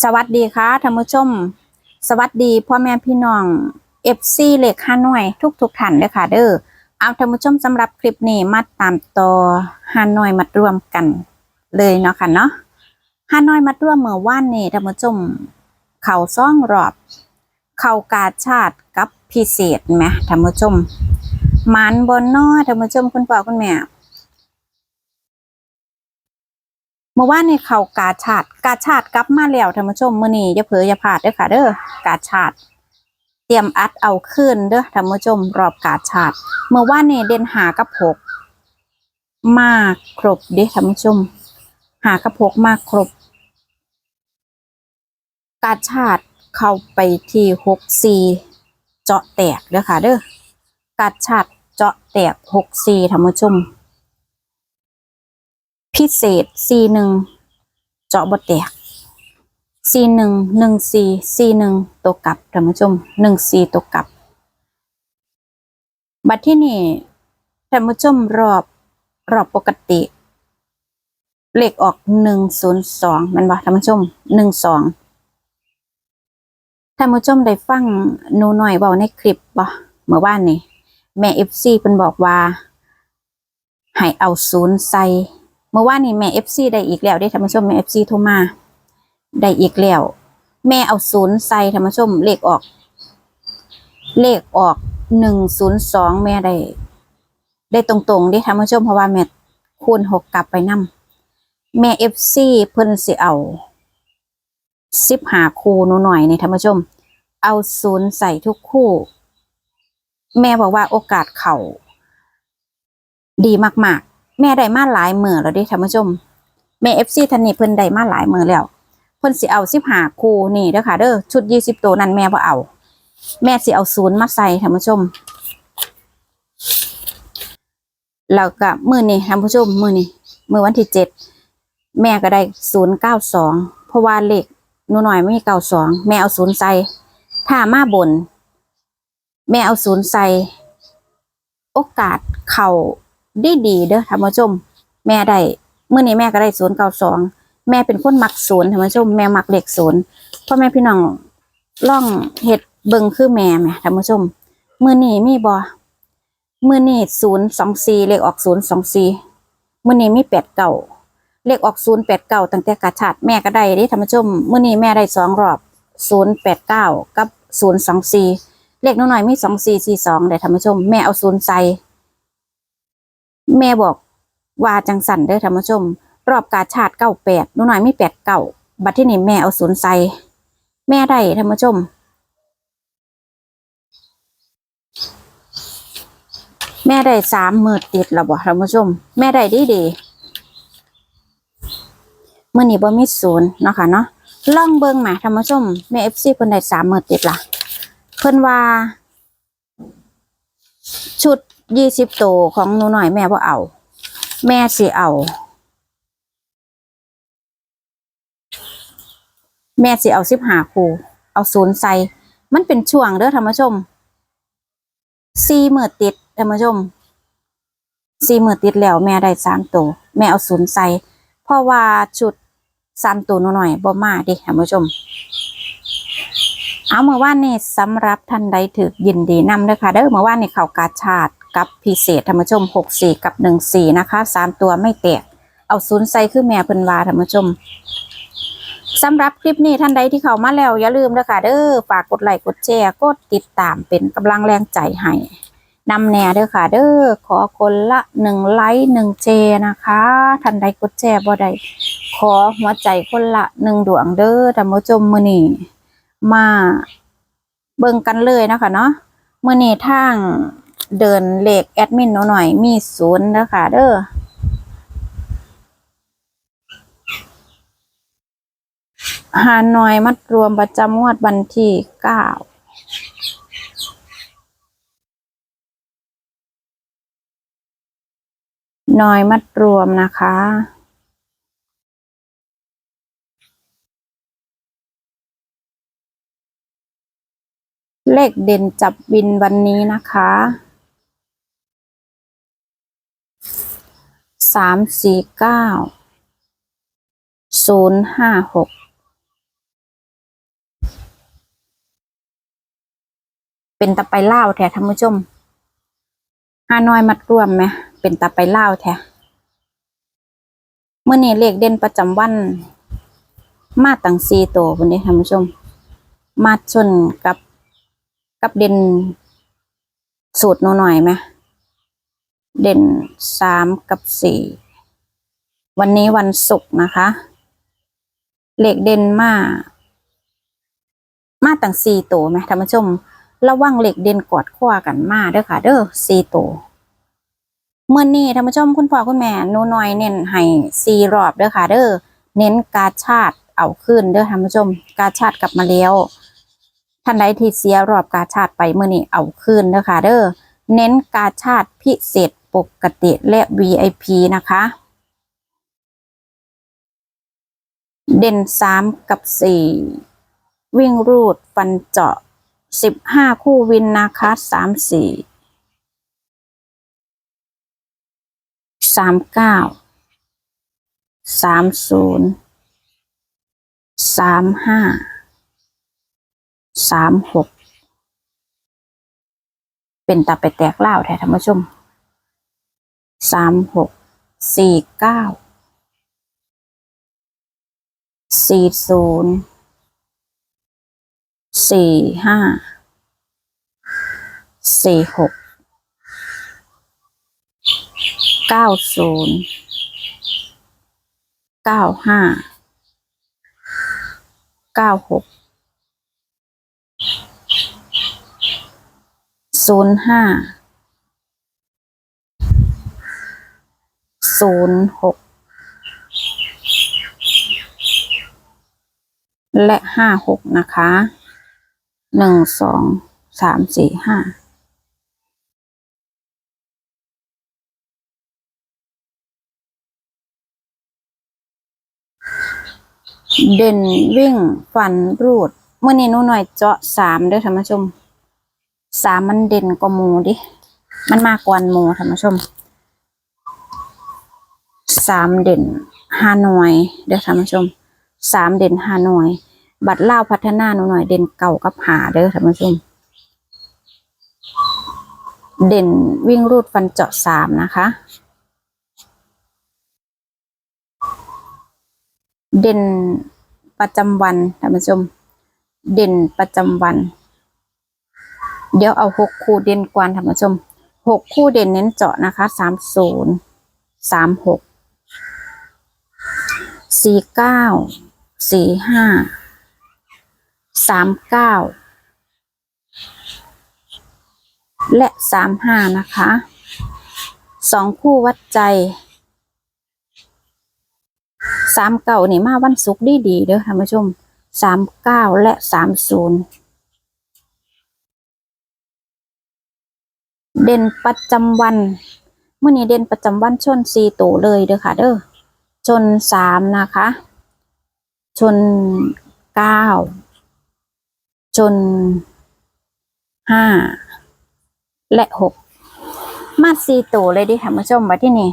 สวัสดีค่ะท่านผู้ชม สวัสดีพ่อแม่พี่น้องเอฟซีเหล็กห้าหน่วยทุกทุกท่านเด้อค่ะ เด้อเอาท่านผู้ชมสำหรับคลิปนี้มาตามต่อห้าหน่วยมัดรวมกันเลยเนาะค่ะเนาะห้าหน่วยมัดรวมเมื่อวานนี้ท่านผู้ชม เข่าซ่องรอบ เข่ากาชาติกับพิเศษไหมท่านผู้ชมหมันบนนอท่านผู้ชมคุณพ่อคุณแม่ เมื่อวานในเขากาชาดกาชาดกลับมาแล้วท่านผู้ชมมื้อนี้อย่าเผลออย่าพลาดเด้อค่ะ เด้อกาชาดเตรียมอัดเอาขึ้นเด้อท่านผู้ชมรอบกาชาดเมื่อวานนี่เด่นหากับหกมากครบเด้อท่านผู้ชม หากับหกมากครบ กาชาดเข้าไปที่หกสี่เจาะแตกเด้อค่ะ เด้อกาชาดเจาะแตกหกสี่ท่านผู้ชม พิเศษ C หนึ่งเจาะบดแตก C หนึ่งหนึ่ง C C หนึ่งตัวกลับท่านผู้ชมหนึ่ง C ตัวกลับ บัดที่นี่ท่านผู้ชมรอบรอบปกติ เลขออกหนึ่งศูนย์สองมันบ่ท่านผู้ชมหนึ่งสองท่านผู้ชมได้ฟังหนูหน่อยเบาในคลิปบ่เมื่อวานนี้แม่เอฟซีเพิ่นบอกว่าให้เอาศูนย์ใส่ เมื่อวานนี้แม่เอฟซีได้อีกแล้วได้ท่านผู้ชมแม่เอฟซีโทรมาได้อีกแล้ว แม่เอาศูนย์ใส่ท่านผู้ชมเลขออก เลขออกหนึ่งศูนย์สองแม่ได้ได้ตรงๆได้ท่านผู้ชมเพราะว่าแม่คูณหกกลับไปนํแม่เอฟซีเพิ่นสิเอาสิบหาคู่หนูหน่อยในี่ท่านผู้ชม เอาศูนย์ใส่ทุกคู่ แม่บอกว่าโอกาสเข่าดีมาก ๆ แม่ได้มาหลายมือแล้วเดิท่านผู้ชมแม่เอฟซีท่านนี้เพิ่นได้มาหลายมือแล้วเพิ่นสิเอาสิบหาคู่นี่เด้อค่ะเด้อชุดยี่สิบตัวนั้นแม่บ่เอา แม่สิเอาศูนย์มาใส่ท่านผู้ชมแล้วก็มือนี้ท่านผู้ชมมือนี้มือวันที่เจ็ดแม่ก็ได้ศูนย์เก้าสองเพราะว่าเลขหนูหน่อยไม่มีเก้าสองแม่เอาศูนย์ใส่ถ้ามาบน แม่เอาศูนย์ใส่โอกาสเข่า ดีดีเด้อท่านผู้ชม แม่ได้เมื่อนี้แม่ก็ได้ศูนย์เก้าสองแม่เป็นคนมักศูนย์ท่านผู้ชมแม่มักเลขศูนย์พ่อแม่พี่น้องล่องเห็ดเบิงคือแม่แหม่ท่านผู้ชมเมื่อนี้มีบ่เมื่อนี้ศูนย์สองสี่เลขออกศูนย์สองสี่เมื่อนี้มีแปดเก่าเลขออกศูนย์แปดเก้าตั้งแต่กาชาดแม่ก็ได้เด้ท่านผู้ชมเมื่อนี้แม่ได้สองรอบศูนย์แปดเก้ากับศูนย์สองสี่เลขน้อยๆมีสองสี่สี่สองได้ท่านผู้ชม แม่เอาศูนย์ใส่ แม่บอกว่าจังสันเด้อท่านผู้ชม รอบกาชาติเก้าแปดนูหน่อยไม่แปดเก้าบัดที่นี่แม่เอาศูนย์ใส่แม่ได้ท่านผู้ชม แม่ได้สามมือติดแล้วบ่ท่านผู้ชม แม่ได้ดีดีเมื่อนี้บ่มีศูนย์เนาะค่ะเนาะลองเบิ่งมาท่านผู้ชมแม่เอฟซีเพิ่นได้สามมือติดละเพิ่นว่า ชุด ยี่สิบโตวของหนูหน่อยแม่บ่าเอา แม่สิเอา แม่สิเอาสิบหาคูเอาศูนย์ใส่มันเป็นช่วงเด้อท่านผู้ชมสี่มือติดท่านผู้ชมสี่มือติดแล้วแม่ได้สามตัวแม่เอาศูนย์ใส่เพราะว่าชุดสามตัวหนูหน่อยบ่มาดิท่านผู้ชมเอาเมื่อวานนี้สำหรับท่านใดถือยินดีนำเด้อค่ะเด้อเมื่อวานนี้เข่ากาชาติ กับพิเศษธรรมชมหกสี่กับหนึ่งสี่นะคะสามตัวไม่แตก เอาศูนย์ใส่คือแม่เพิ่นวาธรรมชมสำหรับคลิปนี้ท่านใดที่เข้ามาแล้วอย่าลืมเด้อค่ะเด้อฝากกดไลค์กดแชร์กดติดตามเป็นกำลังแรงใจให้นำแน่เด้อค่ะเด้อขอคนละหนึ่งไลค์หนึ่งแชร์นะคะ ท่านใดกดแชร์บ่ได้ขอหัวใจคนละหนึ่งดวงเด้อธรรมชมมือนี้มาเบิ่งกันเลยนะคะเนาะเมื่อนี้ทาง เดินเลขแอดมินหนูหน่อยมีศูนย์นะคะเด้อหาหน่อยมัดรวมประจำงวดวันที่เก้าหน่อยมัดรวมนะคะ เลขเด่นจับวินวันนี้นะคะ สามสี่เก้าศูนย์ห้าหกเป็นตะไปเล่าแท้ท่านผู้ชมห้าน้อยมัดรวมไหมเป็นตะไปเล่าแท้เมื่อนี่เลขเด่นประจำวัน มาตั้งสี่ตัวันนี้ท่านผู้ชม มาชนกับกับเด่นสูตรหน่อยไหม เด่นสามกับสี่วันนี้วันศุกร์นะคะเหลขเด่นมา มาตั้งสี่ตัวไหมท่านผู้ชม ระวังเหล็กเด่นกอดข้อกันมาเด้อค่ะ เด้อสี่ตัวเมื่อนี้ท่านผู้ชมคุณพ่อคุณแม่นูน้อยเน้นให้สี่รอบเด้อค่ะ เด้อเน้นกาชาติเอาขึ้นเด้อท่านผู้ชม กาชาติกลับมาแล้วท่านใดที่เสียรอบกาชาติไปเมื่อนี้เอาขึ้นเด้อค่ะ เด้อเน้นกาชาติพิเศษ ปกติและ VIP นะคะ เด่นสามกับสี่วิ่งรูด ฟันเจาะสิบห้าคู่วินนะคะสามสี่สามเก้าสามศูนย์สามห้าสามหกเป็นตาไปแตกเล่าแท้ท่านผู้ชม สามหกสี่เก้าสี่ศูนย์สี่ห้าสี่หกเก้าศูนย์เก้าห้าเก้าหกศูนย์ห้า ศูนย์หกและห้าหกนะคะหนึ่งสองสามสี่ห้าเด่นวิ่งฟันรูดเมื่อนี้หนูหน่อยเจาะสามด้อท่านผู้ชมสามมันเด่นกว่าหมูดิ มันมากกว่าหมูท่านผู้ชม สามเด่นห้าหน่วยเด้อท่านผู้ชมสามเด่นห้าหน่วย บัตรเล่าพัฒนาหนูหน่อยเด่นเก่ากับหาเด้อท่านผู้ชม เด่นวิ่งรูดฟันเจาะสามนะคะ เด่นประจำวันท่านผู้ชม เด่นประจำวัน เดี๋ยวเอาหกคู่เด่นกวนท่านผู้ชมหกคู่เด่นเน้นเจาะนะคะสามศูนย์สามหก สี่เก้าสี่ห้าสามเก้าและสามห้านะคะสองคู่วัดใจสามเก้านี่มาวันศุกร์ดีดีเด้อท่านผู้ชมสามเก้าและสามศูนย์เด่นประจำวันเมื่อนี้เด่นประจำวันชนสี่ตัวเลยเด้อค่ะเด้อ ชนสามนะคะ ชนเก้าชนห้าและหกมาสี่ตัวเลยดิท่านผู้ชมว่าที่นี่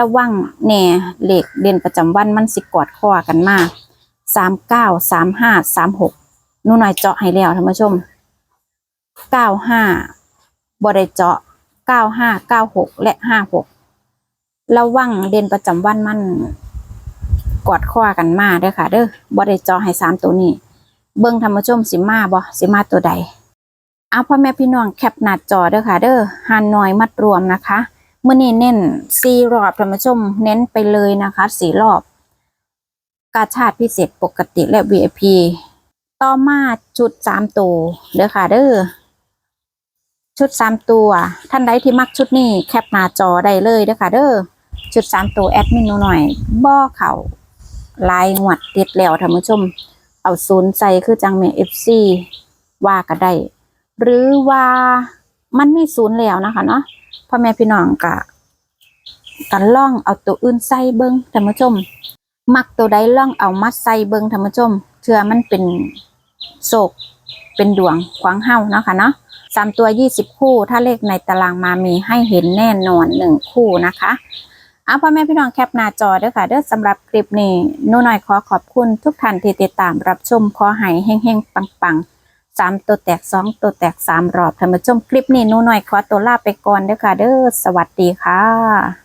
ระวังแน่เหล็กเด่นประจำวันมันสิกอดข้อกันมากสามเก้าสามห้าสามหกนู่นหน่อยเจาะให้แล้วท่านผู้ชมเก้าห้าบริเจาะเก้าห้าเก้าหกและห้าหก ระวังเด่นประจำวันมันกอดข้อกันมาเด้อค่ะ เด้อบริจอให้สามตัวนี้ เบิ่งธรรมชมสิมาบ่สิมาตัวใดเอาพ่อแม่พี่น้องแคปหน้าจอเด้อค่ะ เด้อหันหน่อยมัดรวมนะคะเมื้อนี้เน้นสี่รอบธรรมชมเน้นไปเลยนะคะสี่รอบ กาชาติพิเศษปกติและ VIP ต่อมาชุดสามตัวเด้อค่ะ เด้อ ชุดสามตัว ท่านใดที่มักชุดนี้แคปหน้าจอได้เลยเด้อค่ะ เด้อชุดสามตัวแอดมินหนูหน่อยบ่อเข่าลายงวดติดแล้วท่านผู้ชม เอาศูนย์ใส่คือจังเมเอฟซีว่าก็ได้ หรือว่ามันไมีศูนย์แล้วนะคะเนาะพ่อแม่พี่น้องกะกันล่องเอาตัวอื่นใส่เบิ้งท่านผู้ชม มักตัวใดล่องเอามาใส่เบิ้งท่านผู้ชมเชื่อมันเป็นโศกเป็นดวงขวางเฮาเนาะคะเนาะ สามตัวยี่สิบคู่ ถ้าเลขในตารางมามีให้เห็นแน่นอนหนึ่งคู่นะคะเอาพ่อแม่พี่น้องแคปหน้าจอเด้อค่ะ เด้อสำหรับคลิปนี้นูหน่อยขอขอบคุณทุกท่านที่ติดตามรับชมขอให้งๆปังๆสามตัวแตกสองตัวแตกสามรอบท่านผู้ชมคลิปนี้นูหน่อยขอตัวลาไปก่อนเด้อค่ะ เด้อสวัสดีค่ะ